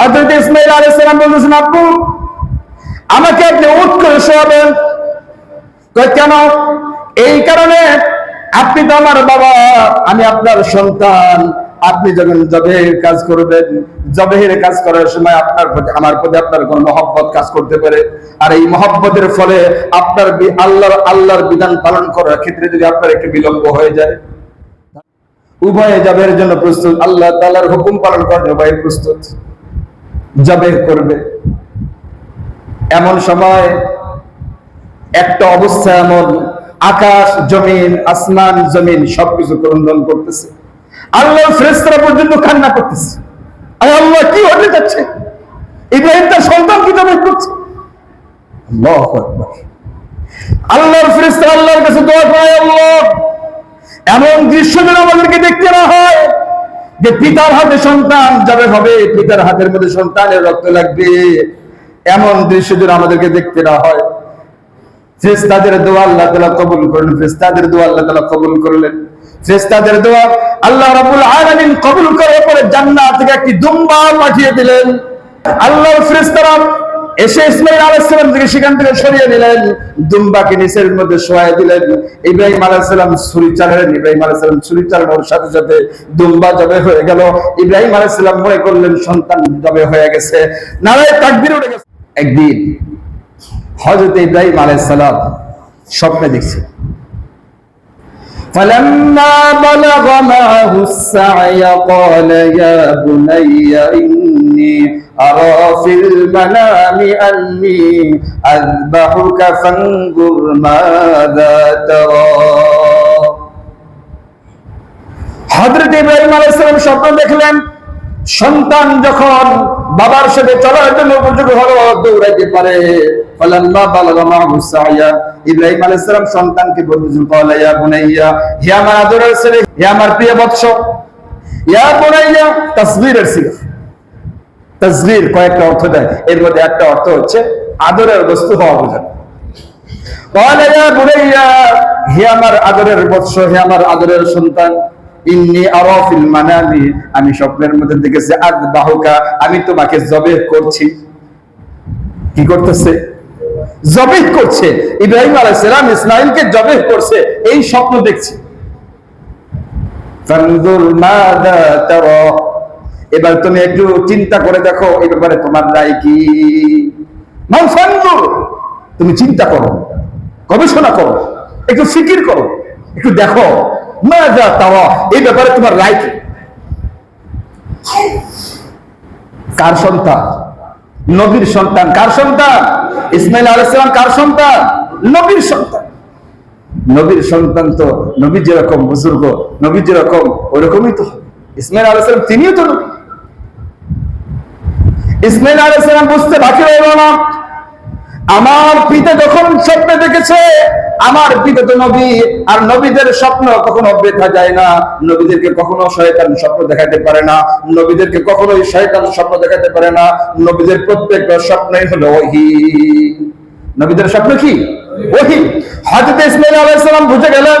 হজরত ইসমাইল আলাইহিস সালাম বলতেছেন, আব্বু, আমাকে আপনি উঠ করে শোয়াবেন কেন? এই কারণে আপনি তো আমার বাবা, আমি আপনার সন্তান। আপনি যখন জবেহের কাজ করবেন জবেহের কাজ করার সময় আপনার প্রতি, আমার প্রতি আপনার কোন মহব্বত কাজ করতে পারে। আর এই মহব্বতের ফলে আপনার আল্লাহর আল্লাহর বিধান পালন করার ক্ষেত্রে যদি আপনার একটু বিলম্ব হয়ে যায়, উভয়ে জবের জন্য প্রস্তুত। আল্লাহ তাআলার হুকুম পালন করার উভয়ে প্রস্তুত। জবের করবে। এমন সময় একটা অবস্থা এমন, আকাশ, জমিন, আসমান, জমিন সবকিছু ক্রন্দন করতেছে। আল্লাহ ফ্রেস্তরা পর্যন্ত কান্না করতেছে। আরে আল্লাহ, কি হতে যাচ্ছে? ইব্রাহিম তার সন্তান কি জবাই করছে? আল্লাহর ফেরেশতারা আল্লাহর কাছে দোয়া করে, আল্লাহ, এমন দৃশ্য যেন আমাদেরকে দেখতে না হয়। যে পিতার হাতে সন্তান, যাবে হবে পিতার হাতের মধ্যে সন্তানের রক্ত লাগবে। এমন দৃশ্য যেন আমাদেরকে দেখতে না হয়। দোয়া আল্লাহ কবুল করলেন দোয়া আল্লাহ কবুল করলেন। দোয়া আল্লাহ আলামিন কবুল পরে জান্নাত থেকে একটি দুম্বা পাঠিয়ে দিলেন। আল্লাহর ফেরেশতারা এসে ইসমাইল আলাইহিস সালাম থেকে সেখান থেকে সরিয়ে নিলেন দুম্বাকে নিচের মধ্যে শোয়াই দিলেন ইব্রাহিম আলাইহিস সালাম ছুরি চালালেন ইব্রাহিম আলাইহিস সালাম ছুরি চালানোর সাথে সাথে দুম্বা জবে হয়ে গেল ইব্রাহিম আলাইহিস সালাম মনে করলেন সন্তান জবে হয়ে গেছে নারায় তাকবীর উঠে গেছে একদিন হযরত ইব্রাহিম আলাইহিস সালাম স্বপ্নে দেখছে فلما بلغ معه السعي قال يا بني إني أرى في المنام أني أذبحك فانظر ماذا ترى হযরত ইব্রাহিম আলাইহিস সালাম স্বপ্ন দেখলেন সন্তান যখন বাবার সাথে চলার জন্য উপযোগী হলো দৌড়াইতে পারে ফালাম্মা বালাগা মাহু সাইয়া ইব্রাহিম আলাইহিস সালাম সন্তানকে বলতেছেন ক্বালা ইয়া বুনাইয়া হে আমার আদরের ছেলে হে আমার প্রিয় বৎস ইয়া বুনাইয়া তাসগীরের সিগা তাসগীর কয়েকটা অর্থ দেয়। এর মধ্যে একটা অর্থ হচ্ছে আদরের বস্তু হওয়া বোঝানো। হে আমার আদরের বৎস, হে আমার আদরের সন্তান, ইন্নি আরাফিল মানামি আমি স্বপ্নের মধ্যে দেখেছি আযবাহুকা আমি তোমাকে জবেহ করছি। কি করতেছে? জবেহ করছে। ইব্রাহিম আলাইহিস সালাম ইসমাঈলকে জবেহ করছে, এই স্বপ্ন দেখছি। ফানজুর মাদা তারা এবার তুমি একটু চিন্তা করে দেখো, এই ব্যাপারে তোমার রায় কি? তুমি চিন্তা করো, গবেষণা করো, একটু ফিকির করো, একটু দেখো এই ব্যাপারে তোমার রায় কি? কার সন্তান? নবীর সন্তান, কার সন্তান? ইসমাইল আলাইসালাম কার সন্তান? নবীর সন্তান। নবীর সন্তান তো নবী যেরকম বুজুর্গ, নবী যেরকম, ওরকমই তো। ইসমাইল আলাইসালাম তিনিও তো নবী। ইসমাইল আলাইসালাম বুঝতে বাকি রইল না। আমার পিতা যখন স্বপ্নে দেখেছে, আমার পিতা তো নবী, আর নবীদের স্বপ্ন কখনো বৃথা যায় না। নবীদেরকে কখনো শয়তান স্বপ্ন দেখাতে পারে না। নবীদেরকে কখনোই শয়তান স্বপ্ন দেখাতে পারে না। নবীদের প্রত্যেকটা স্বপ্নই হলো ওহি। নবীদের স্বপ্ন কি? ওহি। হযরত ইসমাইল আলাইহিস সালাম বুঝে গেলেন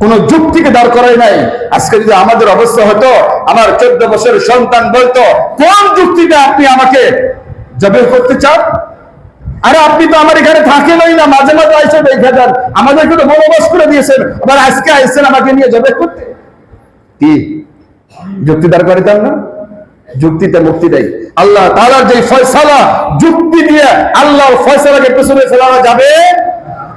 কোন যুক্তিকে দাঁড় করাই নাই। আজকে যদি আমাদের অবস্থা হতো, আমার চোদ্দ বছরের সন্তান বলতো, কোন যুক্তিতে আপনি আমাকে জবে করতে চান? আরে আপনি তো আমার এখানে থাকেনই না, মাঝে মাঝে আইসেন দেখে যান। আমাদেরকে তো বনবাস করে দিয়েছেন। আবার আজকে আইসেন আমাকে নিয়ে জবে করতে। কি? যুক্তি দাঁড় করাইতাম না? যুক্তিতে মুক্তি দেয় আল্লাহ তাআলার যে ফয়সালা, যুক্তি দিয়ে আল্লাহর ফয়সালাকে পেছনে ফেলানো যাবে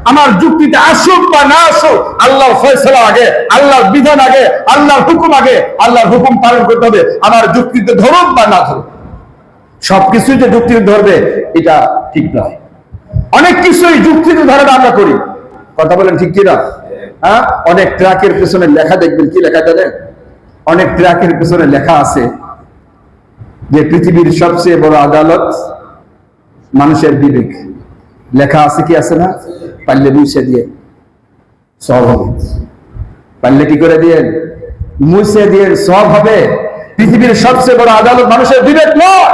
আমার যুক্তিতে আসুক বা না আসুক, আল্লাহর ফয়সালা আগে, আল্লাহর বিধান আগে, আল্লাহর হুকুম আগে, আল্লাহর হুকুম পালন করতে হবে। আমার যুক্তিতে ধরুক বা না ধরুক, সবকিছুই যে যুক্তিতে ধরবে, এটা ঠিক নয়। অনেক কিছুই যুক্তিতে ধারণা আমরা করি। কথা বলেন ঠিক কিনা? হ্যাঁ? অনেক ট্রাকের পেছনে লেখা দেখবেন, কি লেখা জানেন অনেক ট্রাকের পেছনে লেখা আছে যে পৃথিবীর সবচেয়ে বড় আদালত মানুষের বিবেক। লেখা আছে কি আছে না? পারলে মুছে দিয়ে, সব হবে। পারলে কি করে দিয়ে? মুছে দিয়ে সব হবে। পৃথিবীর সবচেয়ে বড় আদালত মানুষের বিবেক নয়।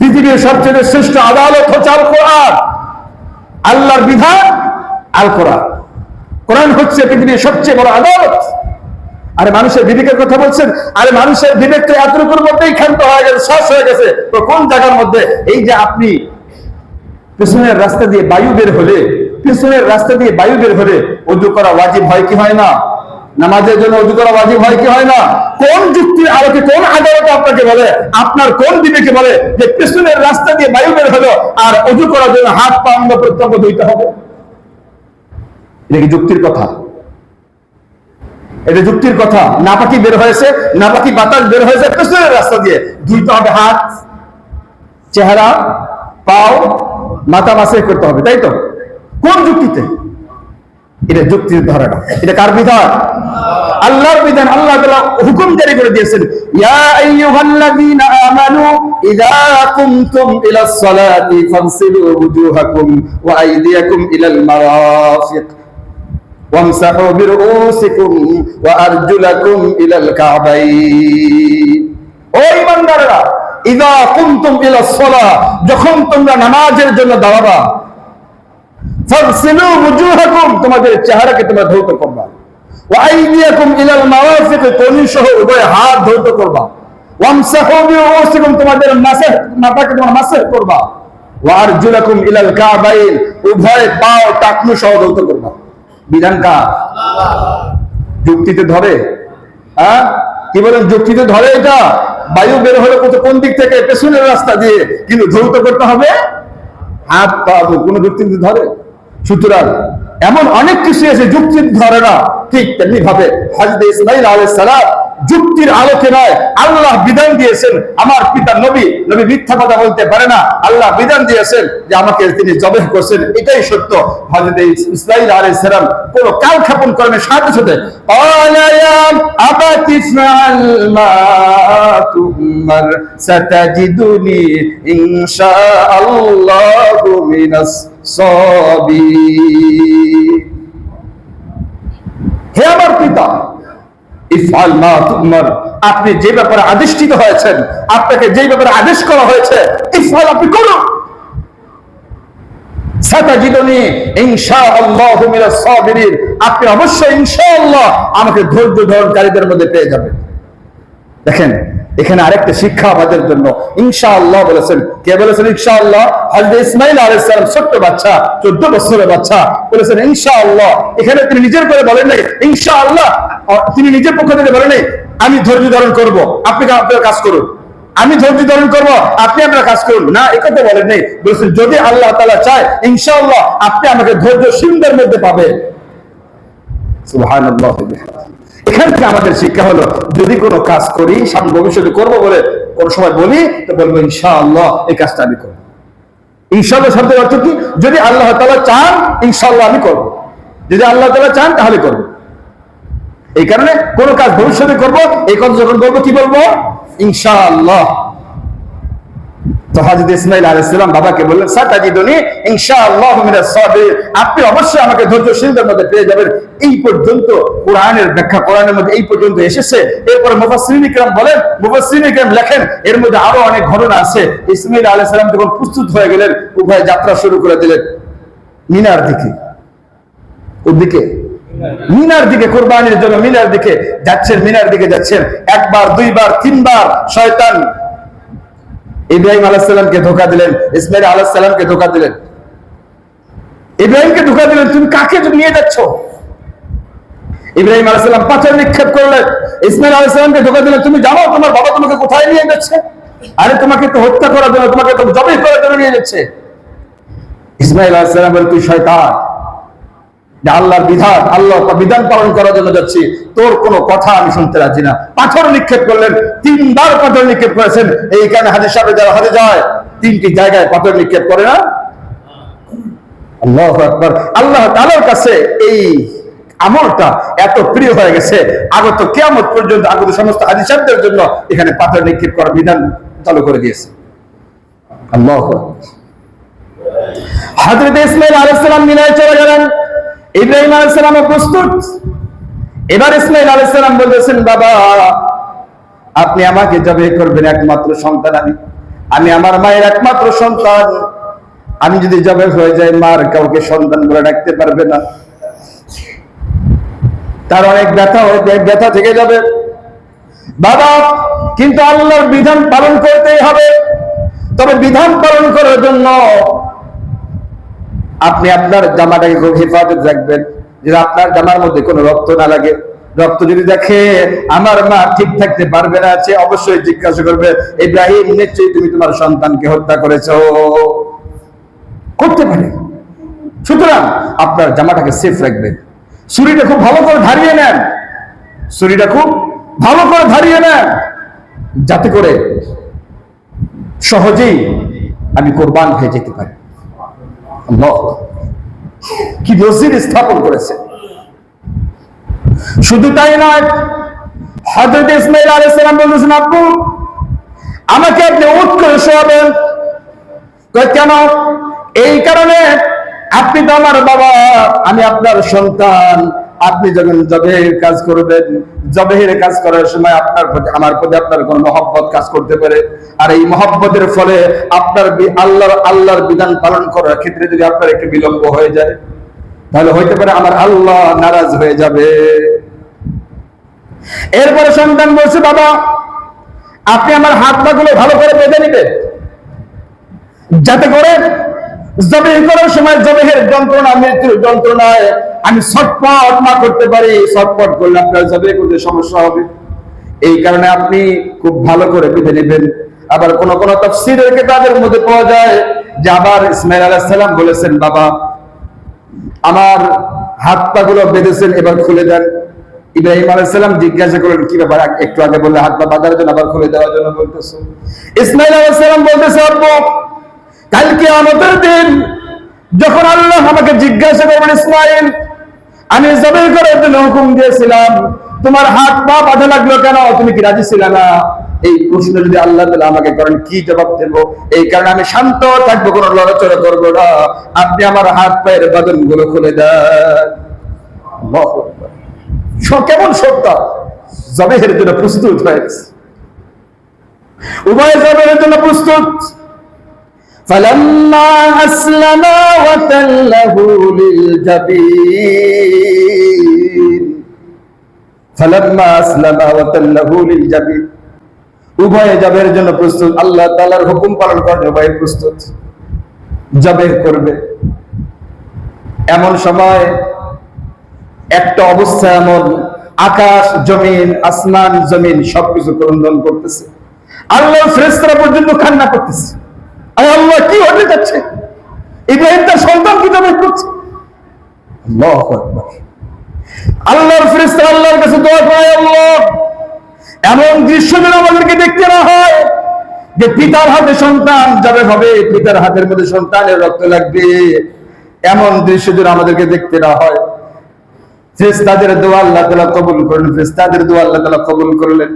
পৃথিবীর সবচেয়ে শ্রেষ্ঠ আদালত হচ্ছে আল কোরআন আল্লাহর বিধান আল কোরআন কোরআন হচ্ছে পৃথিবীর সবচেয়ে বড় আদালত। আরে মানুষের বিবেকের কথা বলছেন? আরে মানুষের বিবেক তো এতটুকুর মধ্যেই ক্ষান্ত হয়ে গেছে শ্বাস হয়ে গেছে। তো কোন জায়গার মধ্যে এই যে আপনি পেছনের রাস্তা দিয়ে বায়ু বের হলে, পেছনের রাস্তা দিয়ে বায়ু বের হলে অজু করা ওয়াজিব হয় কি হয় না? নামাজের জন্য অজু করা ওয়াজিব হয় কি হয় না? কোন যুক্তির আলোকে কোন আদালত আপনাকে বলে, আপনার কোন বিবেকে বলে যে পেছনের রাস্তা দিয়ে বায়ু বের হলো আর অজু করার জন্য হাত পা অঙ্গ প্রত্যঙ্গ ধুইতে হবে? এটা কি যুক্তির কথা? এটা যুক্তির কথা। নাপাকি বের হয়েছে, নাপাকি বাতাস বের হয়েছে পেছনের রাস্তা দিয়ে। ধুইতে হবে হাত, চেহারা, পাও মাথা মাসে করতে হবে তাই তো কোন যুক্তিতে এটা যুক্তির ধারণা এটা কার বিধান আল্লাহর বিধান আল্লাহ তাআলা হুকুম জারি করে দিয়েছেন ইয়া আইয়ুহাল্লাযীনা আমানু ইযা কুমতুম ইলাস সালাতি ফাগসিলু ওয়ুজুহাকুম ওয়া আইদিয়াকুম ইলাল মারাফিক وامسحوا برؤوسكم وارجلكم الى الكعبين ও ইমানদাররা ইদা কুনতুম ইলা সালাহ যখন তোমরা নামাজের জন্য দাঁড়াবা তোমাদের চেহারাকে তোমরা ধৌত করবা। ইলাল মারাফিক কোনি সহ উভয় হাত ধৌত করবা। ওয়ামসাহু তোমাদের মাথাকে তোমরা করবা। ইলাল কাবাইন, উভয় টাকনু সহ ধৌত করবা। বিধান কার? যুক্তিতে ধরে। হ্যাঁ? কি বলেন, যুক্তিতে ধরে এটা? বায়ু বের হলে কত কোন দিক থেকে? পেছনের রাস্তা দিয়ে কিন্তু ধৌত করতে হবে। হাত, পা কোন যুক্তি ধরে। সুতরাং এমন অনেক কিছু আছে যুক্তি ধরে না ঠিক তেমনি ভাবে হজরত ইসমাইল আলাইহিস সালাম যুক্তির আলোকে নয়। আল্লাহ বিধান দিয়েছেন, আমার পিতা নবী। নবী মিথ্যা কথা বলতে পারে না। আল্লাহ বিধান দিয়েছেন যে আমাকে তিনি জবেহ করছেন। এটাই সত্য। হযরত ইসমাইল আলাইহিস সালাম কোনো কাল ক্ষেপণ করেন সাথে। সাথে হে আমার পিতা আপনি যে ব্যাপারে আদিষ্ঠিত হয়েছেন, আপনাকে যে ব্যাপারে আদেশ করা হয়েছে, ইফআল আপনি করুন। আপনি অবশ্যই ইনশাআল্লাহ আমাকে ধৈর্য ধারণকারীদের মধ্যে পেয়ে যাবেন। দেখেন এখানে আরেকটা শিক্ষা আমাদের জন্য। ইনশাআল্লাহ বলেছেন। কে বলেছেন ইনশাআল্লাহ? হযরত ইসমাইল আলাইহিস সালাম, ছোট্ট বাচ্চা 14 বছরের বাচ্চা। বলেছেন, ইনশাআল্লাহ। এখানে তিনি নিজের করে বলেন নাই, ইনশাআল্লাহ। তিনি নিজের পক্ষ থেকে বলেন নাই, আমি ধৈর্য ধারণ করব। আপনি আপনার কাজ করুন। আমি ধৈর্য ধারণ করব? আপনি আপনার কাজ করুন। না একথা বলেন নাই। বলেছেন, যদি আল্লাহ তাআলা চায়, ইনশাআল্লাহ আপনি আমাকে ধৈর্যশীলদের মধ্যে পাবেন। সুবহানাল্লাহ। এখান থেকে আমাদের শিক্ষা হলো, যদি কোনো কাজ করি, সামনে ভবিষ্যতে করব বলে কোনো সময় বলি, তো বলব, ইনশাআল্লাহ, এই কাজটা আমি করব। ইনশাল্লাহ শব্দের অর্থ কি? যদি আল্লাহ তালা চান ইনশাল্লাহ আমি করব। যদি আল্লাহ তালা চান, তাহলে করব। এই কারণে কোনো কাজ ভবিষ্যতে করব, এই কথা যখন বলব, কি বলব? ইনশাআল্লাহ। তো হাজরত ইসমাইল বাবাকে বললেন ইনশাআল্লাহ আপনি অবশ্যই আমাকে ধৈর্যশীলদের মধ্যে পেয়ে যাবেন। এই পর্যন্ত কোরআনের ব্যাখ্যা, কোরআনের মধ্যে এই পর্যন্ত এসেছে। এরপরে মুফাসসিরিন বলেন, মুফাসসিরিন লেখেন, এর মধ্যে আরও অনেক ঘটনা আছে। ইসমাইল আলাইহিস সালাম যখন প্রস্তুত হয়ে গেলেন, উভয় যাত্রা শুরু করে দিলেন। মিনার দিকে ওদিকে মিনার দিকে, কোরবানির জন্য মিনার দিকে যাচ্ছেন, মিনার দিকে যাচ্ছেন। একবার, দুইবার, তিনবার শয়তান ইব্রাহিম আলাহামকে ধোকা দিলেন, ইসমাইল আলাহামকে ধোকা দিলেন। ইব্রাহিমকে ধোকা দিলেন, তুমি কাকে নিয়ে যাচ্ছ? ইব্রাহিম আলাহাম পাথর নিক্ষেপ করলেন, ইসমাইল আলাহামকে ধোকা দিলেন, তুমি জানো তোমার বাবা তোমাকে কোথায় নিয়ে যাচ্ছে? আরে তোমাকে তো হত্যা করার জন্য, তোমাকে তো জবে করার জন্য নিয়ে যাচ্ছে। ইসমাইল আলাহাম বলে, তুই শয়তান। যে আল্লাহর বিধান আল্লাহ বিধান পালন করার জন্য যাচ্ছি, তোর কোনো কথা আমি শুনতে রাজি না। পাথর নিক্ষেপ করলেন, তিনবার পাথর নিক্ষেপ করেছেন। এইখানে হাজির সাহেব যারা হাতে যায়, তিনটি জায়গায় পাথর নিক্ষেপ করে না? আল্লাহ আকবর। আল্লাহ তালার কাছে এই আমলটা এত প্রিয় হয়ে গেছে। আগত কেয়ামত পর্যন্ত আগত সমস্ত হাজি সাহেবদের জন্য এখানে পাথর নিক্ষেপ করার বিধান চালু করে দিয়েছে। আল্লাহ হাজরত ইসমাইল আলাইসালাম মিনায় চলে গেলেন। ইব্রাহিম আলাইসালাম প্রস্তুত। এবার ইসমাইল আলাইসালাম বলতেছেন, বাবা, আপনি আমাকে জবে করবেন একমাত্র সন্তান আমি। আমি আমার মায়ের একমাত্র সন্তান। আমি যদি জবে হয়ে যাই, মার কাউকে সন্তান বলে ডাকতে পারবে না। তার অনেক ব্যথা হয়ে ব্যথা থেকে যাবে। বাবা, কিন্তু আল্লাহর বিধান পালন করতেই হবে। তবে বিধান পালন করার জন্য আপনি আপনার জামাটাকে খুব হেফাজত রাখবেন যে আপনার জামার মধ্যে কোনো রক্ত না লাগে। রক্ত যদি দেখে আমার মা ঠিক থাকতে পারবে না, সে অবশ্যই জিজ্ঞাসা করবে, ইব্রাহিম, নিশ্চয়ই তুমি তোমার সন্তানকে হত্যা করেছ? করতে পারে। সুতরাং আপনার জামাটাকে সেফ রাখবেন। ছুরিটা খুব ভালো করে ধারিয়ে নেন। ছুরিটা খুব ভালো করে ধারিয়ে নেন। যাতে করে সহজেই আমি কোরবান হয়ে যেতে পারি। কি মসজিদ স্থাপন করেছে? শুধু তাই নয় হজরত ইসমাইল আলাইসালাম বলতেছেন, আপু, আমাকে আপনি উঠ করে শোয়াবেন। কেন? এই কারণে আপনি তো আমার বাবা, আমি আপনার সন্তান। আপনি যখন জবেহের কাজ করবেন, জবেহের কাজ করার সময় আপনার প্রতি আমার প্রতি আপনার কোন মহব্বত কাজ করতে পারে। আর এই মহব্বতের ফলে আপনার আল্লাহর আল্লাহর বিধান পালন করার ক্ষেত্রে যদি আপনার একটু বিলম্ব হয়ে যায়, তাহলে হইতে পারে আমার আল্লাহ নারাজ হয়ে যাবে। এরপরে সন্তান বলছে, বাবা, আপনি আমার হাত পাগুলো ভালো করে বেঁধে নিবেন। যাতে করে জবেহ করার সময় জবেহের যন্ত্রণা, মৃত্যুর যন্ত্রণায় আমি ছটপট না করতে পারি, ছটপট করলে আপনার জবে করতে সমস্যা হবে। এই কারণে আপনি খুব ভালো করে বেঁধে নেবেন। আবার কোন কোন তফসিরের কিতাবের মধ্যে পাওয়া যায় যে আবার ইসমাইল সালাম বলেছেন, বাবা, আমার হাত পা গুলো বেঁধেছেন, এবার খুলে দেন। ইব্রাহিম আলাইহিস সালাম জিজ্ঞাসা করলেন, কি ব্যাপার? একটু আগে বললে হাত পা বাঁধার জন্য, আবার খুলে দেওয়ার জন্য বলতেছো? ইসমাইল আলাইহিস সালাম বলতেছে, আব্বু কালকে আমাদের দিন যখন আল্লাহ আমাকে জিজ্ঞাসা করবেন, ইসমাইল, আমি জবের করার জন্য হুকুম দিয়েছিলাম। তোমার হাত পা বাঁধা লাগল কেন? তুমি কি রাজি ছিলে না? এই প্রশ্ন যদি আল্লাহ আমাকে করেন, কি জবাব দেব? এই কারণে আমি শান্ত থাকব, কোনো লড়াচড়া করব না। আপনি আমার হাত পায়ের বাদনগুলো খুলে দেন। কেমন সত্য? জবেহের জন্য প্রস্তুত হয়ে গেছে। উভয় জবের জন্য প্রস্তুত। فلما أسلما وتله للجبين فلما أسلما وتله للجبين উভয়ে জবের জন্য প্রস্তুত আল্লাহ তাআলার হুকুম পালন করতে উভয়ে প্রস্তুত জবের করবে এমন সময় একটা অবস্থা এমন আকাশ জমিন আসমান জমিন সবকিছু ক্রন্দন করতেছে আল্লাহ ফেরেশতারা পর্যন্ত কান্না করতেছে আরে আল্লাহ কি হতে যাচ্ছে। ইব্রাহিম তার সন্তান কি জবাই করছে। আল্লাহর ফেরেশতা আল্লাহর কাছে দোয়া করে আল্লাহ। এমন দৃশ্য যেন আমাদেরকে দেখতে না হয় যে পিতার হাতে সন্তান যাবে হবে পিতার হাতের মধ্যে সন্তানের রক্ত লাগবে। এমন দৃশ্য যেন আমাদেরকে দেখতে না হয়। ফেরেশতাদের দোয়া আল্লাহ তাআলা কবুল করলেন ফেরেশতাদের দোয়া আল্লাহ তাআলা কবুল করলেন।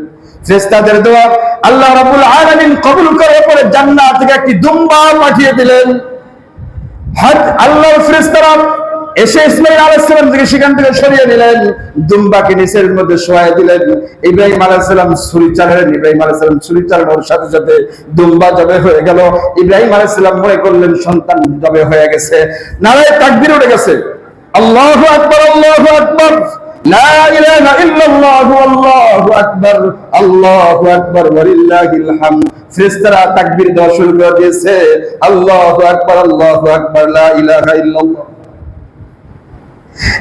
ফেরেশতাদের দোয়া আল্লাহ রাব্বুল আলামিন কবুল করার পরে জান্নাত থেকে একটি দুম্বা পাঠিয়ে দিলেন। এসে ইসমাইল থেকে সেখান থেকে সরিয়ে দুম্বাকে নিচের মধ্যে দিলেন। ইব্রাহিম ছুরি চালালেন। ইব্রাহিম ছুরি চালানোর সাথে সাথে দুম্বা জবে হয়ে গেল। ইব্রাহিম আলাইহিস সালাম মনে করলেন, সন্তান জবে হয়ে গেছে। নারায়ে তাকবীর উঠে গেছে। আল্লাহু আকবার আল্লাহু আকবার। লা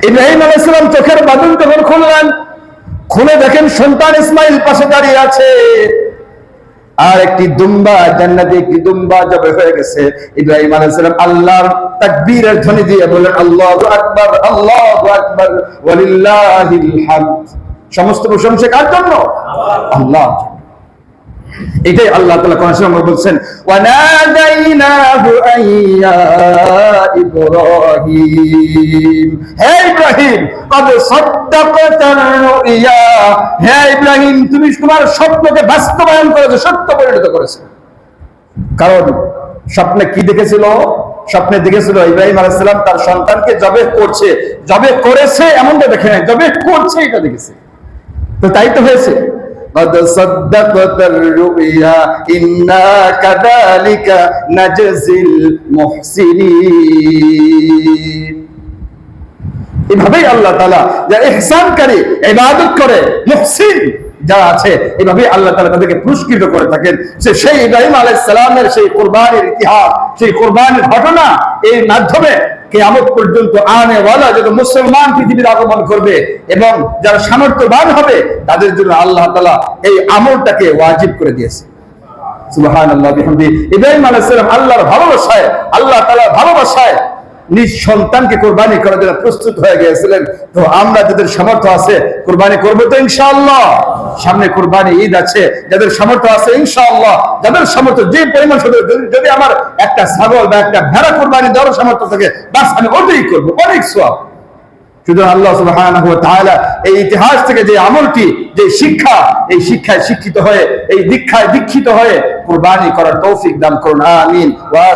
ইব্রাহিম তখন খুললেন খুলে দেখেন সন্তান ইসমাইল পাশে দাঁড়িয়ে আছে। আর একটি দুম্বা জান্নাতে একটি দুম্বা জবে হয়ে গেছে। ইব্রাহিম আলাইহিস সালাম আল্লাহর তাকবীরের ধ্বনি দিয়ে বললেন আল্লাহু আকবার আল্লাহু আকবার ওয়ালিল্লাহিল হামদ। সমস্ত প্রশংসা কার জন্য? আল্লাহ এটাই আল্লাহ তাআলা কোরআন শরীফে বলছেন, ওয়ানাদাইনাহু আইয়া ইব্রাহিম। হে ইব্রাহিম, কদ সাদ্দাকতার রুইয়া হে ইব্রাহিম, তুমি তোমার স্বপ্নকে বাস্তবায়ন করেছ, সত্য পরিণত করেছ। কারণ স্বপ্নে কি দেখেছিল? স্বপ্নে দেখেছিল ইব্রাহিম আলাইসালাম তার সন্তানকে জবে করছে। জবে করেছে এমনটা দেখে নাই, জবে করছে এটা দেখেছে। তো তাই তো হয়েছে। قد صدقت الرؤيا إنا كذلك نجزي المحسنين এভাবেই আল্লাহ তালা যারা ইহসানকারী ইবাদত করে মুহসিন যারা আছে এভাবেই আল্লাহ তালা তাদেরকে পুরস্কৃত করে থাকেন যে সেই ইব্রাহিম আলাইহিস সালামের সেই কোরবানির ইতিহাস সেই কোরবানির ঘটনা এর মাধ্যমে কেয়ামত পর্যন্ত আনে ওয়ালা যত মুসলমান পৃথিবীর আগমন করবে এবং যারা সামর্থ্যবান হবে, তাদের জন্য আল্লাহ তালা এই আমলটাকে ওয়াজিব করে দিয়েছে। ইব্রাহিম ভালোবাসায়, আল্লাহ তাআলার ভালোবাসায় নিজ সন্তানকে কোরবানি করার জন্য প্রস্তুত হয়ে গিয়েছিলেন। তো আমরা যাদের সামর্থ্য আছে, কোরবানি করব তো ইনশাআল্লাহ। সামনে কোরবানি ঈদ আছে, যাদের সামর্থ্য আছে, ইনশাআল্লাহ, যাদের সামর্থ্য, যে পরিমাণ যদি আমার একটা ছাগল বা একটা ভেড়া কোরবানি দেওয়ার সামর্থ্য থাকে, বাস আমি ওটাই করব, অনেক সব এই ইতিহাস থেকে যে যে শিক্ষা, এই শিক্ষায় শিক্ষিত হয়ে, এই দীক্ষিত হয়ে কুরবানি করার তৌফিক দান করুন, আমিন, ওয়া